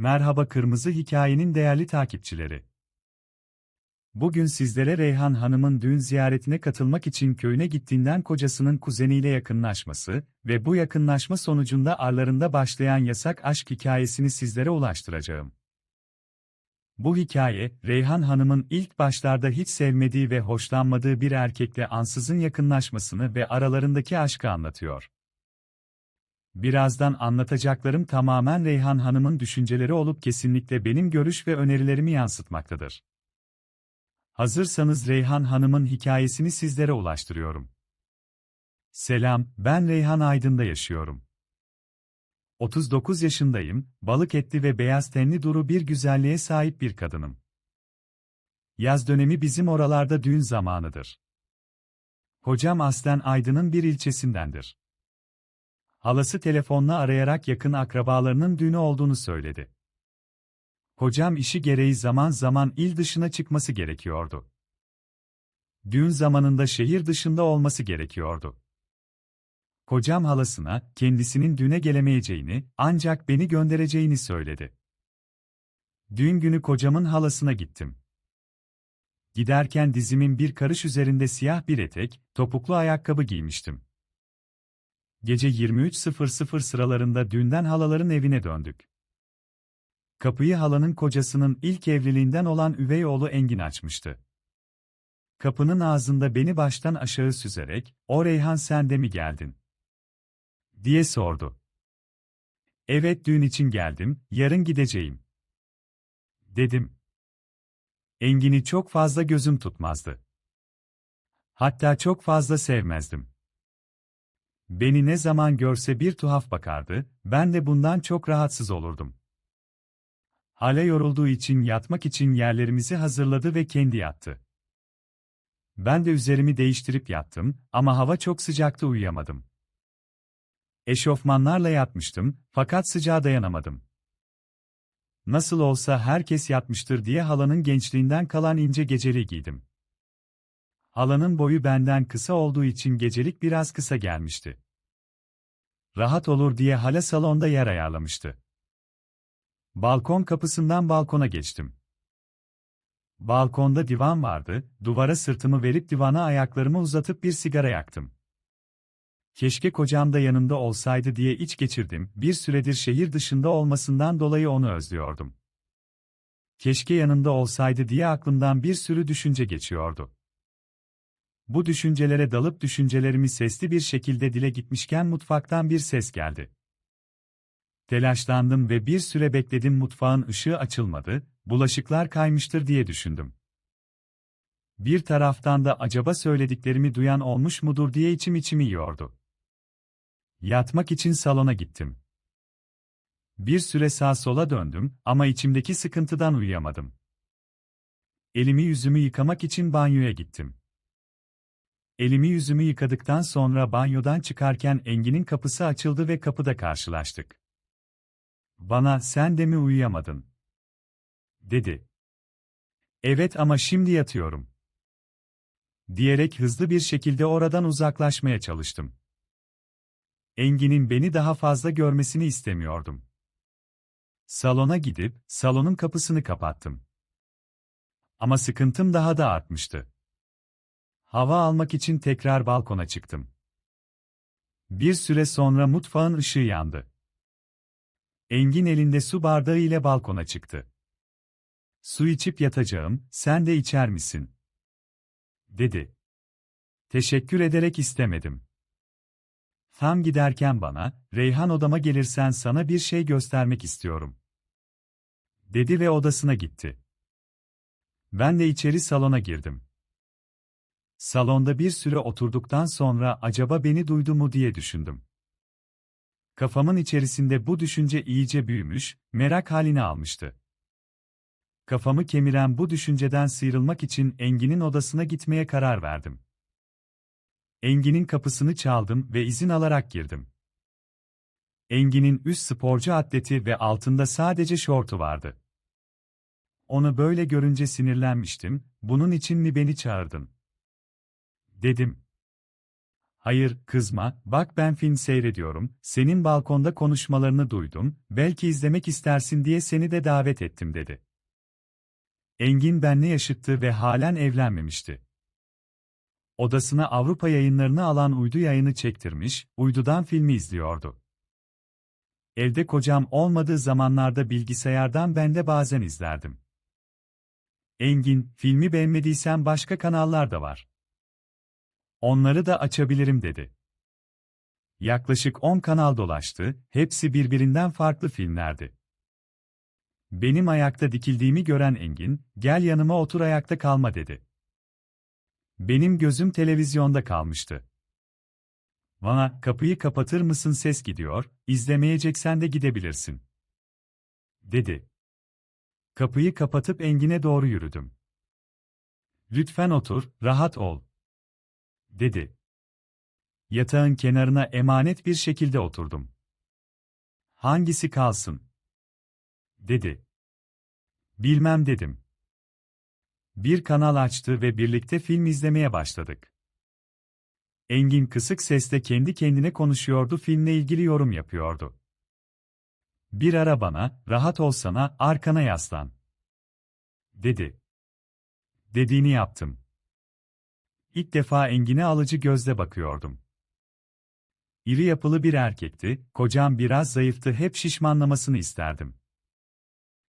Merhaba Kırmızı Hikayenin değerli takipçileri. Bugün sizlere Reyhan Hanım'ın düğün ziyaretine katılmak için köyüne gittiğinden kocasının kuzeniyle yakınlaşması ve bu yakınlaşma sonucunda arlarında başlayan yasak aşk hikayesini sizlere ulaştıracağım. Bu hikaye, Reyhan Hanım'ın ilk başlarda hiç sevmediği ve hoşlanmadığı bir erkekle ansızın yakınlaşmasını ve aralarındaki aşkı anlatıyor. Birazdan anlatacaklarım tamamen Reyhan Hanım'ın düşünceleri olup kesinlikle benim görüş ve önerilerimi yansıtmaktadır. Hazırsanız Reyhan Hanım'ın hikayesini sizlere ulaştırıyorum. Selam, ben Reyhan Aydın'da yaşıyorum. 39 yaşındayım, balık etli ve beyaz tenli duru bir güzelliğe sahip bir kadınım. Yaz dönemi bizim oralarda düğün zamanıdır. Hocam aslen Aydın'ın bir ilçesindendir. Halası telefonla arayarak yakın akrabalarının düğünü olduğunu söyledi. Hocam işi gereği zaman zaman il dışına çıkması gerekiyordu. Düğün zamanında şehir dışında olması gerekiyordu. Kocam halasına, kendisinin düğüne gelemeyeceğini, ancak beni göndereceğini söyledi. Düğün günü kocamın halasına gittim. Giderken dizimin bir karış üzerinde siyah bir etek, topuklu ayakkabı giymiştim. Gece 23.00 sıralarında düğünden halaların evine döndük. Kapıyı halanın kocasının ilk evliliğinden olan üvey oğlu Engin açmıştı. Kapının ağzında beni baştan aşağı süzerek, "O Reyhan sen de mi geldin?" diye sordu. "Evet düğün için geldim, yarın gideceğim." dedim. Engin'i çok fazla gözüm tutmazdı. Hatta çok fazla sevmezdim. Beni ne zaman görse bir tuhaf bakardı, ben de bundan çok rahatsız olurdum. Hale yorulduğu için yatmak için yerlerimizi hazırladı ve kendi yattı. Ben de üzerimi değiştirip yattım ama hava çok sıcaktı uyuyamadım. Eşofmanlarla yatmıştım fakat sıcağa dayanamadım. Nasıl olsa herkes yatmıştır diye halanın gençliğinden kalan ince geceliği giydim. Halanın boyu benden kısa olduğu için gecelik biraz kısa gelmişti. Rahat olur diye hala salonda yer ayarlamıştı. Balkon kapısından balkona geçtim. Balkonda divan vardı, duvara sırtımı verip divana ayaklarımı uzatıp bir sigara yaktım. Keşke kocam da yanımda olsaydı diye iç geçirdim, bir süredir şehir dışında olmasından dolayı onu özlüyordum. Keşke yanında olsaydı diye aklımdan bir sürü düşünce geçiyordu. Bu düşüncelere dalıp düşüncelerimi sesli bir şekilde dile gitmişken mutfaktan bir ses geldi. Telaşlandım ve bir süre bekledim mutfağın ışığı açılmadı, bulaşıklar kaymıştır diye düşündüm. Bir taraftan da acaba söylediklerimi duyan olmuş mudur diye içim içimi yiyordu. Yatmak için salona gittim. Bir süre sağ sola döndüm ama içimdeki sıkıntıdan uyuyamadım. Elimi yüzümü yıkamak için banyoya gittim. Elimi yüzümü yıkadıktan sonra banyodan çıkarken Engin'in kapısı açıldı ve kapıda karşılaştık. Bana sen de mi uyuyamadın? dedi. Evet ama şimdi yatıyorum. Diyerek hızlı bir şekilde oradan uzaklaşmaya çalıştım. Engin'in beni daha fazla görmesini istemiyordum. Salona gidip salonun kapısını kapattım. Ama sıkıntım daha da artmıştı. Hava almak için tekrar balkona çıktım. Bir süre sonra mutfağın ışığı yandı. Engin elinde su bardağı ile balkona çıktı. Su içip yatacağım, sen de içer misin? dedi. Teşekkür ederek istemedim. Tam giderken bana, Reyhan odama gelirsen sana bir şey göstermek istiyorum. Dedi ve odasına gitti. Ben de içeri salona girdim. Salonda bir süre oturduktan sonra acaba beni duydu mu diye düşündüm. Kafamın içerisinde bu düşünce iyice büyümüş, merak halini almıştı. Kafamı kemiren bu düşünceden sıyrılmak için Engin'in odasına gitmeye karar verdim. Engin'in kapısını çaldım ve izin alarak girdim. Engin'in üst sporcu atleti ve altında sadece şortu vardı. Onu böyle görünce sinirlenmiştim, bunun için mi beni çağırdın? Dedim. Hayır, kızma, bak ben film seyrediyorum, senin balkonda konuşmalarını duydum, belki izlemek istersin diye seni de davet ettim dedi. Engin benle yaşıttı ve halen evlenmemişti. Odasına Avrupa yayınlarını alan uydu yayını çektirmiş, uydudan filmi izliyordu. Evde kocam olmadığı zamanlarda bilgisayardan ben de bazen izlerdim. Engin, filmi beğenmediysen başka kanallar da var. Onları da açabilirim dedi. Yaklaşık 10 kanal dolaştı, hepsi birbirinden farklı filmlerdi. Benim ayakta dikildiğimi gören Engin, gel yanıma otur ayakta kalma dedi. Benim gözüm televizyonda kalmıştı. Bana, kapıyı kapatır mısın ses gidiyor, izlemeyeceksen de gidebilirsin. Dedi. Kapıyı kapatıp Engin'e doğru yürüdüm. Lütfen otur, rahat ol. Dedi. Yatağın kenarına emanet bir şekilde oturdum. Hangisi kalsın? Dedi. Bilmem dedim. Bir kanal açtı ve birlikte film izlemeye başladık. Engin kısık sesle kendi kendine konuşuyordu, filmle ilgili yorum yapıyordu. Bir ara bana, rahat olsana, arkana yaslan. Dedi. Dediğini yaptım. İlk defa Engin'e alıcı gözle bakıyordum. İri yapılı bir erkekti, kocam biraz zayıftı, hep şişmanlamasını isterdim.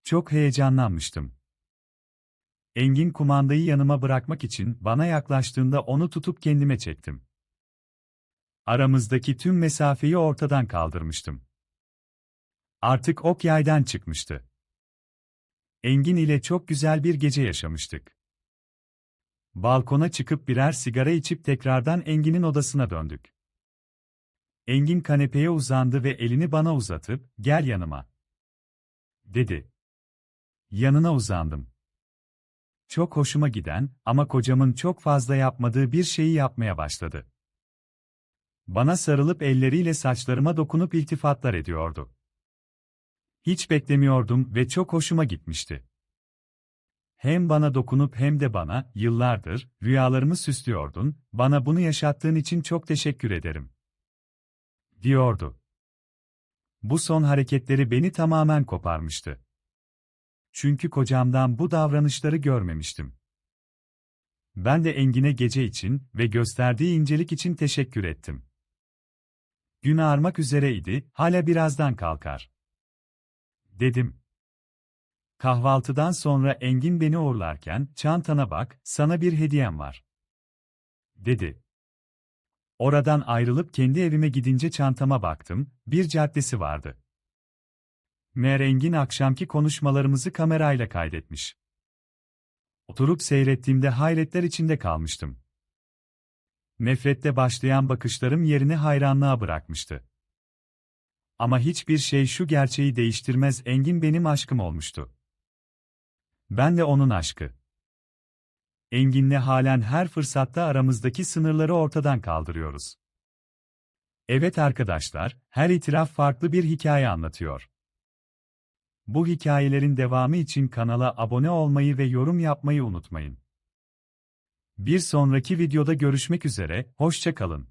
Çok heyecanlanmıştım. Engin kumandayı yanıma bırakmak için bana yaklaştığında onu tutup kendime çektim. Aramızdaki tüm mesafeyi ortadan kaldırmıştım. Artık ok yaydan çıkmıştı. Engin ile çok güzel bir gece yaşamıştık. Balkona çıkıp birer sigara içip tekrardan Engin'in odasına döndük. Engin kanepeye uzandı ve elini bana uzatıp, gel yanıma. Dedi. Yanına uzandım. Çok hoşuma giden ama kocamın çok fazla yapmadığı bir şeyi yapmaya başladı. Bana sarılıp elleriyle saçlarıma dokunup iltifatlar ediyordu. Hiç beklemiyordum ve çok hoşuma gitmişti. Hem bana dokunup hem de bana, yıllardır, rüyalarımı süslüyordun, bana bunu yaşattığın için çok teşekkür ederim. Diyordu. Bu son hareketleri beni tamamen koparmıştı. Çünkü kocamdan bu davranışları görmemiştim. Ben de Engin'e gece için ve gösterdiği incelik için teşekkür ettim. Gün ağarmak üzereydi, hala birazdan kalkar. Dedim. Kahvaltıdan sonra Engin beni uğurlarken, çantana bak, sana bir hediyem var. Dedi. Oradan ayrılıp kendi evime gidince çantama baktım, bir caddesi vardı. Meğer Engin akşamki konuşmalarımızı kamerayla kaydetmiş. Oturup seyrettiğimde hayretler içinde kalmıştım. Nefrette başlayan bakışlarım yerini hayranlığa bırakmıştı. Ama hiçbir şey şu gerçeği değiştirmez Engin benim aşkım olmuştu. Ben de onun aşkı. Engin'le halen her fırsatta aramızdaki sınırları ortadan kaldırıyoruz. Evet arkadaşlar, her itiraf farklı bir hikaye anlatıyor. Bu hikayelerin devamı için kanala abone olmayı ve yorum yapmayı unutmayın. Bir sonraki videoda görüşmek üzere, hoşça kalın.